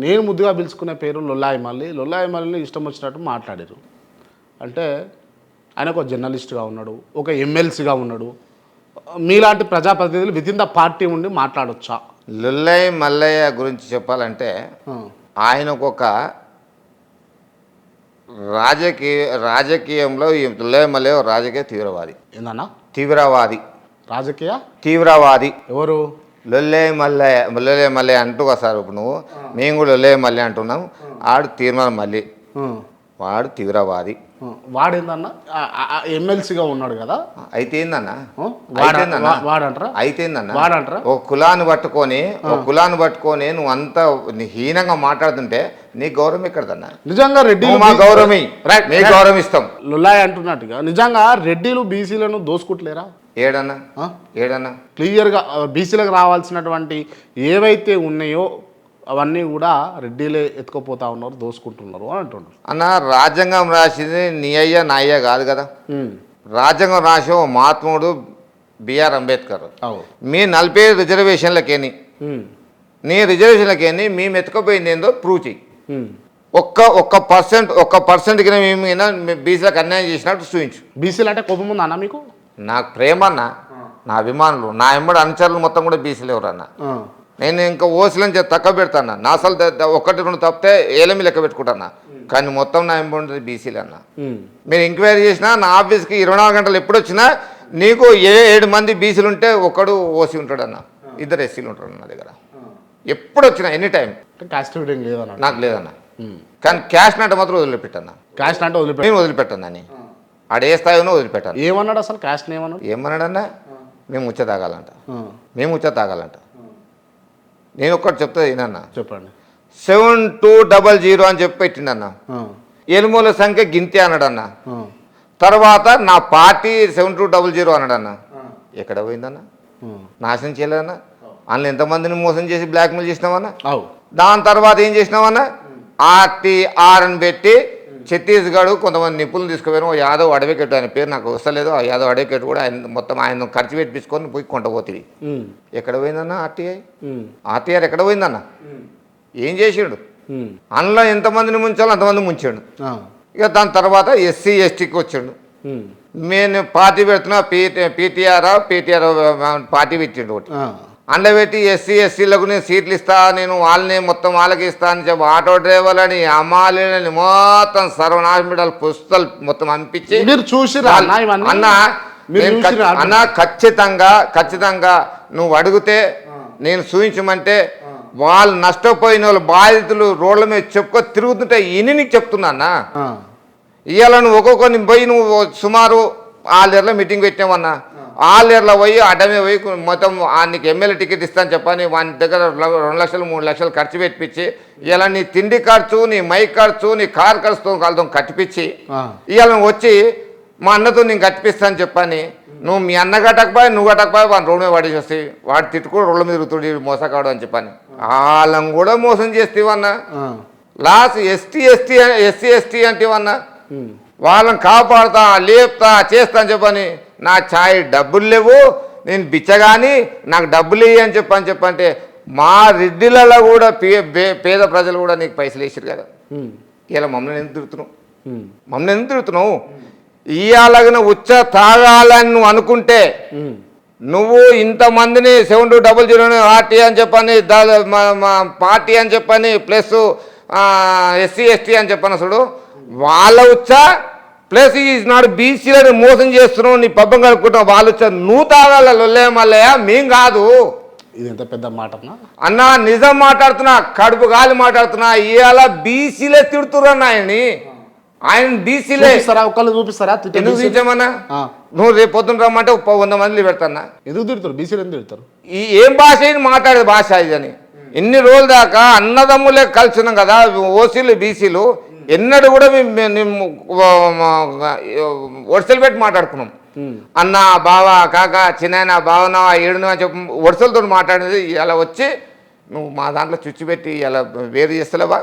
నేను ముద్దుగా పిలుచుకునే పేరు లొల్లాయి మల్లి. లొల్లాయి మల్లిని ఇష్టం వచ్చినట్టు మాట్లాడారు. అంటే ఆయన ఒక జర్నలిస్ట్గా ఉన్నాడు ఒక ఎమ్మెల్సీగా ఉన్నాడు. మీలాంటి ప్రజాప్రతినిధులు విత్ ఇన్ ద పార్టీ ఉండి మాట్లాడొచ్చా? లుల్లయ్య మల్లయ్య గురించి చెప్పాలంటే ఆ, ఆయనకు ఒక రాజకీయ రాజకీయంలో ఈ లుల్లయ్య మల్లయ్య రాజకీయ తీవ్రవాది. ఏందన్నా? తీవ్రవాది. రాజకీయ? తీవ్రవాది. ఎవరు? లొల్లయ్య మల్లయ్య లొల్లయ్య మల్లయ్య అంటూ వస్తారు ఇప్పుడు నువ్వు మేము కూడా లొల్లయ్య మల్లె అంటున్నాం. ఆడు తీర్మానం మల్లి ఆ, వాడు తీవ్రవాది. ఆ, వాడేందన్నా? ఎమ్మెల్సీగా ఉన్నాడు కదా. అయితే ఏందన్నా? వాడ- ఏందన్నా? వాడంటారా? అయితే ఏందన్నా? వాడంటారా? ఒక కులాన్ని పట్టుకొని ఒక కులాన్ని పట్టుకొని నువ్వు అంత హీనంగా మాట్లాడుతుంటే నీ గౌరవం ఎక్కడదన్నా? నిజంగా రెడ్డి మా గౌరవమి. రైట్, మీ రైట్. గౌరవం ఇస్తాం లుల్లాయ్ అంటున్నట్టుగా. నిజంగా రెడ్డిలు బీసీలను దోసుకుంటలేరా? ఏడన్నా? ఏడన్నా? క్లియర్గా బీసీలకు రావాల్సినటువంటి ఏవైతే ఉన్నాయో అవన్నీ కూడా రెడ్డిలే ఎత్తుకుపోతా ఉన్నారు దోసుకుంటున్నారు అని అంటున్నారు. అన్న రాజ్యాంగం రాసింది నీ అయ్య నా అయ్య కాదు కదా? రాజ్యాంగం రాసిన మహాత్ముడు బిఆర్ అంబేద్కర్. మీ నలభై రిజర్వేషన్లకేని? నీ రిజర్వేషన్లకేని మేము ఎత్తుకుపోయింది ఏందో ప్రూవ్ చెయ్యి. ఒక్క ఒక్క పర్సెంట్ ఒక్క పర్సెంట్కి మేము బీసీలకు అన్యాయం చేసినట్టు చూపించు. బీసీలు అంటే కోపం ఉందా మీకు? నాకు ప్రేమ అన్న నా అభిమానులు నా ఎంబడి అనుచరులు మొత్తం కూడా బీసీలు ఎవరన్నా నేను ఇంకా ఓసులని చెప్పి తక్కువ పెడతాను నా అసలు ఒకటి రెండు తప్పితే ఏలమి లెక్క పెట్టుకుంటాను కానీ మొత్తం నా ఎంబడి బీసీలు అన్న మీరు ఎంక్వైరీ చేసినా నా ఆఫీస్కి ఇరవై నాలుగు గంటలు ఎప్పుడు వచ్చినా నీకు ఏ ఏడు మంది బీసీలు ఉంటే ఒకడు ఓసీ ఉంటాడు అన్న ఇద్దరు ఎస్సీలు ఉంటాడు నా దగ్గర. ఎప్పుడు వచ్చినా ఎనీ టైం క్యాస్ట్ నాకు లేదన్న. కానీ క్యాష్ నాట మాత్రం వదిలిపెట్టన్నా. క్యాస్ట్ అంటే వదిలిపెట్టి వదిలిపెట్టాను ఆడ ఏ స్థాయిలో వదిలిపెట్టాను ఏమన్నాడు అసలు? క్యాస్ట్ ఏమన్నాడు? ఏమన్నాడన్నా? మేము ముచ్చ తాగాలంట. మేము ముచ్చ తాగాలంట. నేను ఒక్కటి చెప్తా ఏనన్నా చెప్పండి. సెవెన్ టూ డబల్ జీరో అని చెప్పి పెట్టిండన్న. ఆ, ఎలుమూల సంఖ్య గింతే అన్నాడన్న. తర్వాత నా party seven two double zero అన్నాడన్న. ఎక్కడ పోయిందన్న. నాశనం చేయలేదన్న. అందులో ఎంతమందిని మోసం చేసి బ్లాక్మెయిల్ చేసినావన్నా అవు. దాని తర్వాత ఏం చేసినావన్నా ఆర్టీఆర్ అని పెట్టి ఛత్తీస్గఢ్ కొంతమంది నిపుణులు తీసుకుపోయాను ఓ యాదవ్ అడ్వకేట్ ఆయన పేరు నాకు వస్తలేదు. ఆ యాదవ్ అడ్వకేట్ కూడా ఆయన మొత్తం ఆయన ఖర్చు పెట్టించుకొని పోయి కొంటపోతుంది ఎక్కడ పోయిందన్న ఆర్టీఐ? ఆర్టీఆర్ ఎక్కడ పోయిందన్న? ఏం చేసిండు? అందులో ఎంతమందిని ముంచాలో అంతమంది ముంచాడు. ఇక దాని తర్వాత ఎస్సీ ఎస్టీకి వచ్చాడు. నేను పార్టీ పెడుతున్నా పీటీ పీటీఆర్ పీటీఆర్ పార్టీ పెట్టిండు ఒకటి. పెట్టి ఎస్సీ ఎస్సీలకు నేను సీట్లు ఇస్తా నేను వాళ్ళని మొత్తం వాళ్ళకి ఇస్తా అని చెప్పి ఆటో డ్రైవర్లని అమ్మాలని మొత్తం సర్వనాశమిడాలు పుస్తలు మొత్తం పంపించి మీరు చూసిరా అన్న అన్న ఖచ్చితంగా ఖచ్చితంగా నువ్వు అడిగితే నేను చూపించమంటే వాళ్ళు నష్టపోయిన వాళ్ళు బాధితులు రోడ్ల మీద చెప్పుకో తిరుగుతుంటే ఇని నీకు చెప్తున్నా ఇవాళ నువ్వు ఒక్కొక్కరిని పోయి నువ్వు సుమారు ఆలేరులో మీటింగ్ పెట్టామన్నా ఆలేరులో పోయి అడ్డమే పోయి మొత్తం నీకు ఎమ్మెల్యే టికెట్ ఇస్తాను చెప్పని వాని దగ్గర రెండు లక్షలు మూడు లక్షలు ఖర్చు పెట్టించి ఇలా నీ తిండి ఖర్చు నీ మైక్ ఖర్చు నీ కార్ ఖర్చుతో వాళ్ళతో కట్టిపించి ఇవాళ వచ్చి మా అన్నతో నేను కట్టిపిస్తాను చెప్పని నువ్వు మీ అన్న కట్టకపోయి నువ్వు కట్టకపోయి వాడిని రోడ్డు మీద పడేసి వస్తాయి వాడు తిట్టుకుని రోడ్ల మీద తిరుగుతుడు మోసకాడు అని చెప్పని. వాళ్ళని కూడా మోసం చేస్తేవన్నా. Last ST ST SC ST అంటేవన్నా. వాళ్ళని కాపాడుతా లేపుతా చేస్తా అని చెప్పని నా ఛాయ్ డబ్బులు లేవు నేను బిచ్చగాని నాకు డబ్బులు అని చెప్పని చెప్పంటే మా రెడ్డిలలో కూడా పేద ప్రజలు కూడా నీకు పైసలు వేసారు కదా. ఇలా మమ్మల్ని ఎందుకు తిరుగుతున్నావు మమ్మల్ని ఎందుకు తిరుగుతున్నావు ఇయ్యాలగిన ఉచ్చ తాగాలని నువ్వు అనుకుంటే నువ్వు ఇంతమందిని seven two double zero RT అని చెప్పని పార్టీ అని చెప్పని ప్లస్ ఎస్సీ ఎస్టీ అని చెప్పని అసలు వాళ్ళ వచ్చా ప్లస్ ఈజ్ నాడు బీసీలని మోసం చేస్తున్నావు నీ పబ్బం కలుపుకుంటావు వాళ్ళు వచ్చా నువ్వు తాగాల లొల్లే మల్లయ్య మేం కాదు. ఇది ఎంత పెద్ద మాట అన్న నిజం మాట్లాడుతున్నా కడుపు గాలి మాట్లాడుతున్నా ఇవాళ బీసీలే తిడుతురన్న ఆయన్ని. ఆయన బీసీలే. చూపిస్తారా? ఒక్కళ్ళు చూపిస్తారా? ఎందుకు ఆ, నువ్వు రేపు పొద్దున రమ్మంటే ఒక వంద మంది పెడతాన్నా ఎందుకు తిడతారు బీసీలు ఎందుకు తిడతారు ఈ ఏం భాష మాట్లాడేది భాష ఇది అని ఎన్ని రోజుల దాకా అన్నదమ్ములే కలిసి ఉన్నాం కదా ఓసీలు బీసీలు ఎన్నడూ కూడా మేము వరుసలు పెట్టి మాట్లాడుకున్నాం. అన్న బావ కాక చిన్న బావనా ఏడునా అని చెప్పి వరుసలతో మాట్లాడేది ఇలా వచ్చి నువ్వు మా దాంట్లో చుచ్చి పెట్టి ఇలా వేరు చేస్తలేవా?